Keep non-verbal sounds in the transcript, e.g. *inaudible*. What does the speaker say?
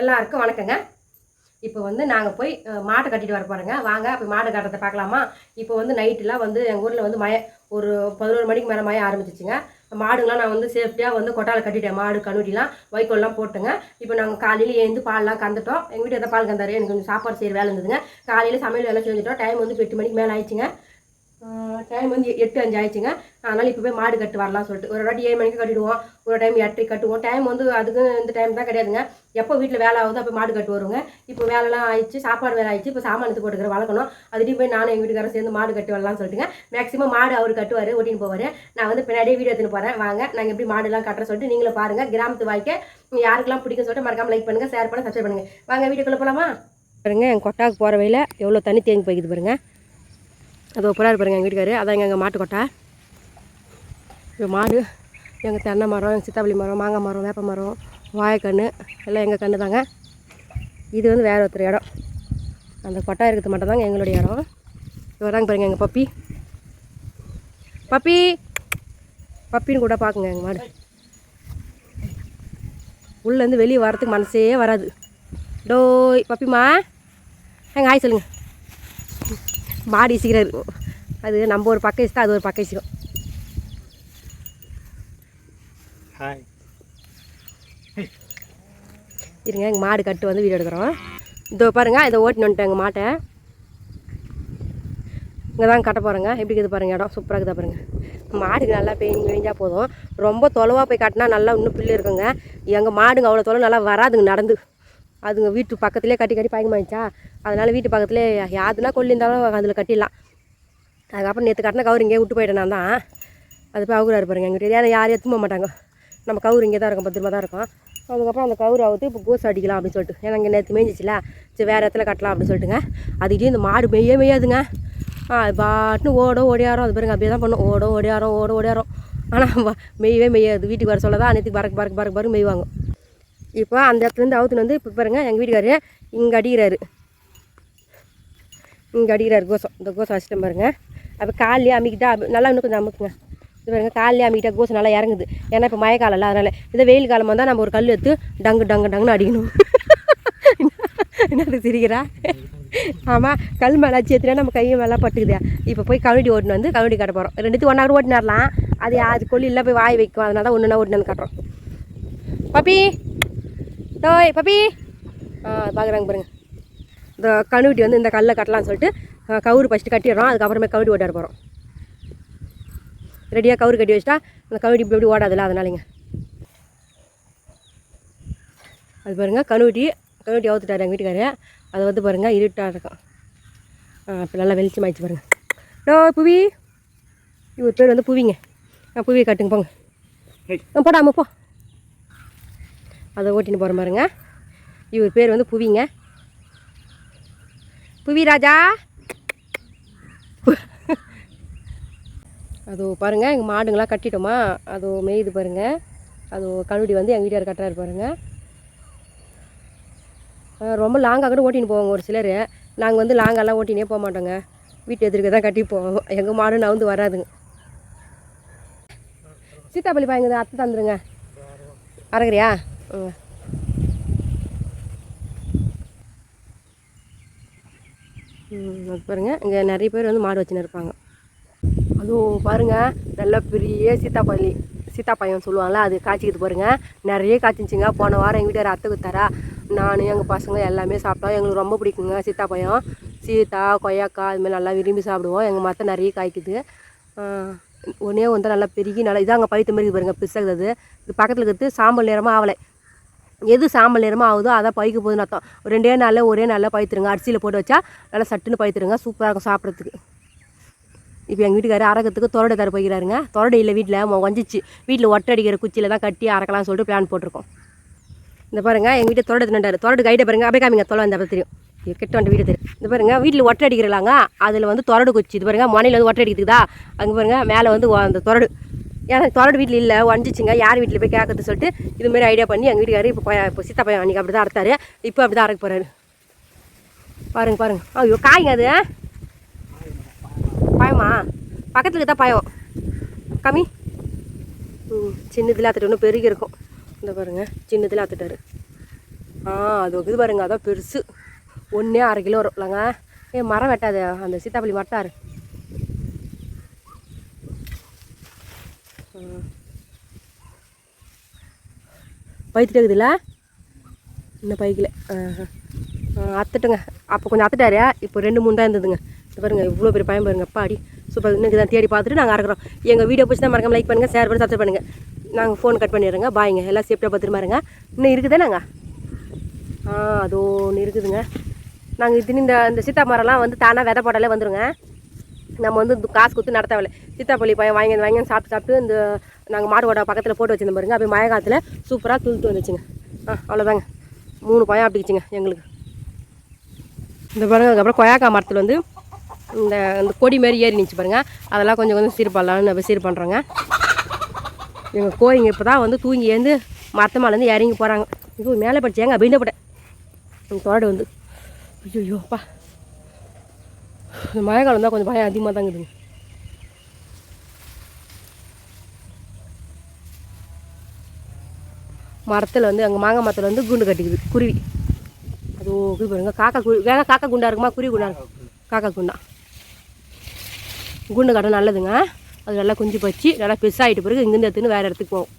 எல்லாருக்கும் வணக்கங்க. இப்போ வந்து நாங்கள் போய் மாட்டை கட்டிட்டு வர போகிறோங்க வாங்க அப்போ மாடு கட்டுறதை பார்க்கலாமா? இப்போ வந்து நைட்டுலாம் வந்து எங்கள் ஊரில் வந்து மய ஒரு பதினோரு மணிக்கு மேலே மய ஆரம்பிச்சிச்சுங்க. மாடுங்களாம் நான் வந்து சேஃப்டியாக வந்து கொட்டாலை கட்டிட்டேன். மாடு கணுட்டிலாம் வைக்கோல்லாம் போட்டுங்க. இப்போ நாங்கள் காலையில் எழுந்து பால்லாம் கந்துட்டோம். எங்கள் வீட்டு எதாவது பால் கந்தாரு. எனக்கு கொஞ்சம் சாப்பாடு செய்கிற வேலை இருந்ததுங்க. காலையில் சமையல் வேலை செஞ்சுட்டோம். டைம் வந்து எட்டு மணிக்கு மேலே ஆயிடுச்சுங்க. டைம் வந்து எட்டு அஞ்சு ஆயிடுச்சுங்க. அதனால் இப்போ போய் மாடு கட்டு வரலாம்னு சொல்லிட்டு ஒரு வாட்டி ஏழு மணிக்கு கட்டிடுவோம். ஒரு டைம் எட்டரை கட்டுவோம். டைம் வந்து அதுக்கு இந்த டைம் தான் கிடையாதுங்க. எப்போ வீட்டில் வேலை ஆகுதோ அப்போ மாடு கட்டு வருவோங்க இப்போ வேலைலாம் ஆயிடுச்சு சாப்பாடு வேலை ஆயிடுச்சு. இப்போ சாமானத்து போட்டுக்கிற வளர்க்கணும். அதுலேயும் போய் நானும் எங்கள் வீட்டுக்காரர் சேர்ந்து மாடு கட்டி வரலாம்னு சொல்லிட்டுங்க. மேக்ஸிமம் மாடு அவர் கட்டுவார் ஓட்டின்னு போவார். நான் வந்து பின்னாடியே வீடியோ எடுத்துன்னு போகிறேன் வாங்க நாங்கள் எப்படி மாடுலாம் கட்டுற சொல்லிட்டு நீங்களும் பாருங்கள் கிராமத்து வாழ்க்கை யாருக்கெல்லாம் பிடிக்கும் சொல்லிட்டு மறக்காமல் லைக் பண்ணுங்கள் ஷேர் பண்ண சப்ஸ்கிரைப் பண்ணுங்கள் வாங்க வீடியோக்குள்ளே போகலாமா பாருங்கள் எங்கள் கொட்டாக்கு போகிற வழியில் எவ்வளோ தண்ணி தேங்கி போய்க்குது பாருங்க. அது ஒப்பராரு பாருங்கள் எங்கள் வீட்டுக்காரு. அதான் எங்கள் மாட்டு மாட்டுக்கொட்டை இப்போ மாடு எங்கள் தென்னை மரம் எங்கள் சித்தாப்பள்ளி மரம் மாங்காய் மரம் வேப்ப மரம் வாழைக்கன்று எல்லாம் எங்கள் கன்று தாங்க. இது வந்து வேறு ஒருத்தர் இடம். அந்த கொட்டை இருக்கிறது மட்டும் தாங்க எங்களுடைய இடம். இவராங்க பாருங்கள் எங்கள் பப்பி. பப்பி! பப்பின்னு கூட பார்க்குங்க எங்கள் மாடு. உள்ளேருந்து வெளியே வரத்துக்கு மனசே வராது. டோய் பப்பிமா எங்கள் ஹாய் சொல்லுங்கள் மாடி இசிக்கிறாரு அது நம்ம ஒரு பக்கம் இசித்தா அது ஒரு பக்கம் இசிக்கும் ஹாய் இருங்க எங்கள் மாடு கட்டு வந்து வீடியோ எடுக்கிறோம். இதோ பாருங்க இதை ஓட்டின்னு வந்துட்டேன் எங்கள் மாட்டை. இங்கே தான் கட்ட போகிறேங்க எப்படி இருக்குது பாருங்க இடம் சூப்பராக இருக்குதா பாருங்க. மாடுக்கு நல்லா பெயிண்ட் பெயிஞ்சால் போதும். ரொம்ப தொலைவாக போய் கட்டினா நல்லா இன்னும் புல்லு இருக்குங்க. எங்கள் மாடுங்க அவ்வளோ தொலைவு நல்லா வராதுங்க நடந்து. அதுங்க வீட்டு பக்கத்துலேயே கட்டி கட்டி பயங்கமாயிடுச்சா அதனால் வீட்டு பக்கத்துலேயே யாதுனா கொல்லி இருந்தாலும் அதில் கட்டிடலாம். அதுக்கப்புறம் நேற்று கட்டின கவுரு இங்கே விட்டு போயிட்டேன் நான் தான் அது போய் அவுக்குறாரு பாருங்க. எங்கிட்ட ஏன்னா யாரும் எடுத்துன்னு மாட்டாங்க. நம்ம கவுரு இங்கே தான் இருக்கும் பத்திரமா தான் இருக்கும். அதுக்கப்புறம் அந்த கவுரு அவுத்து இப்போ கோஸ் அடிக்கலாம் அப்படின்னு சொல்லிட்டு. ஏன்னா இங்கே நேற்று மேய்ஞ்சிச்சுல. சரி வேறு இடத்துல கட்டலாம் அப்படின்னு சொல்லிட்டுங்க. அதுக்கிட்டே இந்த மாடு மெய்யே மெய்யாதுங்க அது பாட்டுன்னு ஓடும் ஓடியாரம் அது பாருங்க அப்படியே தான் பண்ணும். ஓடும் ஓடியாரம் ஓடும் ஓடியாரம் ஆனால் மெய்யவே மெய்யாது வீட்டுக்கு வர சொல்ல தான் பறக்கு பறக்கு பறக்கு பறக்கு மெய்வாங்க. இப்போ அந்த இடத்துலேருந்து அவுத்துன்னு வந்து இப்போ பாருங்கள் எங்கள் வீட்டுக்காரரு இங்கே அடிக்கிறாரு. இங்கே அடிக்கிறாரு கோசம் இந்த கோசம் வச்சுட்டு பாருங்க. அப்போ காலையே அமைக்கிட்டா நல்லா இன்னும் கொஞ்சம் அமுக்குங்க. இது பாருங்க காலையே அமைக்கிட்டா கோசம் நல்லா இறங்குது. ஏன்னா இப்போ மழை காலம் இல்லை அதனால். இதே வெயில் காலம் வந்தால் நம்ம ஒரு கல் எடுத்து டங்கு டங்கு டங்குன்னு அடிக்கணும். *laughs* என்னது சிரிக்கிறா? ஆமாம் கல் மேலே அச்சு நம்ம கையை மேலே பட்டுக்குதே இப்போ போய் கவுனிட்டி ஓட்டினு வந்து கவுனிட்டி கட்ட போகிறோம் ரெண்டுத்தையும் ஒன்றா கூட ஓட்டினாரலாம். அது அது கொல்லியில் போய் வாய் வைக்கும். அதனால தான் ஒன்றுனா ஓட்டினு வந்து கட்டுறோம். பப்பி டோய் பப்பி. ஆ பார்க்குறாங்க பாருங்க. இந்த கணுவட்டி வந்து இந்த கல்லை கட்டலாம்னு சொல்லிட்டு கவுரு ஃபஸ்ட்டு கட்டிடுறோம். அதுக்கப்புறமே கவுடி ஓட்டாட போகிறோம் ரெடியாக கவுரு கட்டி வச்சிட்டா அந்த கவுடி இப்படி இப்படி ஓடாதுல்ல அதனாலங்க. அது பாருங்கள் கணுவட்டி கணுவட்டி அவுத்துட்டாரு எங்கள் வீட்டுக்காரு அது வந்து பாருங்கள் இருட்டாக இருக்கும். இப்போ நல்லா வெளிச்சமாயிடுச்சு பாருங்கள் டோ புவி. இவர் பேர் வந்து புவிங்க. ஆ புவியை கட்டுங்க போங்க. ஆ, போடாம போ. அதை ஓட்டின்னு போகிற பாருங்க. இவர் பேர் வந்து புவிங்க. புவி ராஜா. அதோ பாருங்க எங்கள் மாடுங்களாம் கட்டிட்டோமா? அதோ மேயுது பாருங்க. அதோ கழுடி வந்து எங்கள் வீட்டார் கட்டுறாரு பாருங்கள் ரொம்ப லாங்காக கூட ஓட்டின்னு போவாங்க ஒரு சிலர். நாங்கள் வந்து லாங்கெல்லாம் ஓட்டினே போக மாட்டோங்க. வீட்டு எதிர்க்க தான் கட்டி போவோம் எங்கள் மாடு வந்து வராதுங்க சீத்தாப்பள்ளி பாயங்க அத்தை தந்துருங்க. அறகுறியா அது பாருங்க. இங்கே நிறைய பேர் வந்து மாடு வச்சுன்னு இருப்பாங்க. அதுவும் பாருங்க. நல்ல பெரிய சீத்தாப்பள்ளி. சீத்தாப்பையன் சொல்லுவாங்கள்ல அது காய்ச்சிக்கிது பாருங்க. நிறைய காய்ச்சிச்சிங்க. போன வாரம் எங்கள் வீட்டுக்கார அத்தை குத்தாரா நான் எங்கள் பசங்க எல்லாமே சாப்பிட்டோம். எங்களுக்கு ரொம்ப பிடிக்குங்க சீத்தாப்பழம் சீத்தா கொய்யாக்காய் இதுமாதிரி நல்லா விரும்பி சாப்பிடுவோம். எங்கள் மரத்தை நிறைய காய்க்குது. ஒன்றே ஒண்ணே வந்து நல்லா பெருகி நல்லா இதாங்க பழுத்த மாதிரி பாருங்கள் பாருங்க. அது இது பக்கத்தில் இருக்கிறது சாம்பல் நேரமாக ஆகலை எது சாம்பல் நிறமோ ஆகுதோ அதை பைக்க போகுதுன்னு அர்த்தம். ரெண்டே நாளில் ஒரே நாளில் பழுத்துருங்க அரிசியில் போட்டு வச்சா நல்லா சட்டுன்னு பழுத்துருங்க சூப்பராக இருக்கும் சாப்பிட்றதுக்கு. இப்போ எங்கள் வீட்டுக்காரர் அறக்கிறதுக்கு தொரடை தர போய்க்கிறாருங்க. தொரடை இல்லை வீட்டில் வஞ்சிச்சு. வீட்டில் ஒட்டை அடிக்கிற குச்சியில் தான் கட்டி அறக்கலாம்னு சொல்லிட்டு பிளான் போட்டிருக்கோம். இந்த பாருங்க எங்கள் வீட்டை தொரடை தின்னாரு தொரடு கைட்டை பாருங்கள் அப்படியே காமிங்க. தொலை வந்த தெரியும். இது கிட்ட வந்து வீடு தெரியும். இந்த பாருங்கள் வீட்டில் ஒட்டை அடிக்கிறாங்க அதில் வந்து தொரடு குச்சி. இது பாருங்க முனையில் வந்து ஒட்டை அடிக்கிறதுக்குதா அங்கே பாருங்கள் மேலே வந்து அந்த தொரடு. ஏன்னா தொரடு வீட்டில் இல்லை வஞ்சிச்சுங்க யார் வீட்டில் போய் கேட்கறது சொல்லிட்டு இதுமாரி ஐடியா பண்ணி எங்கள் வீட்டுக்காரு இப்போ இப்போ சித்தா பையன் அன்றைக்கி அப்படி தான் அறுத்தாரு. இப்போ அப்படி தான் அறக்க போகிறாரு பாருங்க பாருங்க. ஐயோ காய்ங்க அது. பயமா? பக்கத்தில் தான் பயம். கம்மி? ம் சின்னதில் அத்துட்டு இன்னும் பெருகி இருக்கும். இந்த பாருங்க சின்னதில் அத்துட்டாரு ஆ அது இது பாருங்க அதான் பெருசு. ஒன்றே அரை கிலோ வரும். இல்லைங்க. ஏ மரம் வெட்டாது. அந்த சீத்தாப்பள்ளி மரத்தாரு பைத்துட்டு இருக்குதுல்ல இன்னும் பைக்கில். அத்துட்டுங்க. அப்போ கொஞ்சம் அத்துட்டாரு இப்போ ரெண்டு மூணு தான் இருந்ததுங்க. பாருங்க இவ்வளோ பெரிய பயம் பாருங்க அப்பாடி சூப்பர் இன்னைக்கு தான் தேடி பார்த்துட்டு நாங்கள் இருக்கிறோம் எங்கள் வீடியோ பிடிச்சி தான் மறக்காம லைக் பண்ணுங்கள் ஷேர் பண்ணி சப்ஸ்கிரைப் பண்ணுங்கள் நாங்கள் ஃபோன் கட் பண்ணிடுறோங்க. பாய்ங்க எல்லாம் சேஃப்டியாக பார்த்துட்டு பாருங்க இன்னும் இருக்குதே நாங்கள் ஆ அது ஒன்று இருக்குதுங்க. நாங்கள் இது இந்த இந்த சீத்தா மரம்லாம் வந்து தானாக விதை போட்டாலே வந்துடுங்க நம்ம வந்து காசு கொடுத்து நடத்தவில்லை சித்தாப்பள்ளி பையன் வாங்கி வந்து வாங்கி சாப்பிட்டு சாப்பிட்டு இந்த நாங்கள் மாடு கோடை பக்கத்தில் போட்டு வச்சிருந்தோம் பாருங்க. அப்படியே மழை காலத்தில் சூப்பராக துளுத்து வந்துச்சுங்க. ஆ அவ்வளோதாங்க மூணு பயம் அப்படிச்சுங்க எங்களுக்கு. இந்த பாருங்க அதுக்கப்புறம் கொயாக்காய் மரத்தில் வந்து இந்த இந்த கொடி மாரி ஏறி நிச்சு பாருங்க. அதெல்லாம் கொஞ்சம் கொஞ்சம் சீர் பண்ணலாம்னு நம்ம சீர் பண்ணுறோங்க எங்கள் கோழிங்க இப்போ தான் வந்து தூங்கி ஏந்து மரத்து மேலேருந்து இறங்கி போகிறாங்க இப்போ மேலே படிச்சாங்க அப்படியே போட்டேன். எங்கள் வந்து. ஐயோ மழை காலம் தான் கொஞ்சம் பயம் அதிகமாக தான் இருக்குதுங்க மரத்தில் வந்து அங்கே மாங்காய் மரத்தில் வந்து குண்டு கட்டிக்குது குருவி. அது இது பாருங்க காக்கா குருவி வேணா காக்கா குண்டா இருக்குமா? குருவி குண்டா இருக்கும் காக்கா குண்டா. குண்டு கட்ட நல்லதுங்க. அது நல்லா குஞ்சு பச்சு நல்லா பெருசாகிட்டு பிறகு இங்கேருந்து எடுத்துன்னு வேறு இடத்துக்கு போகும்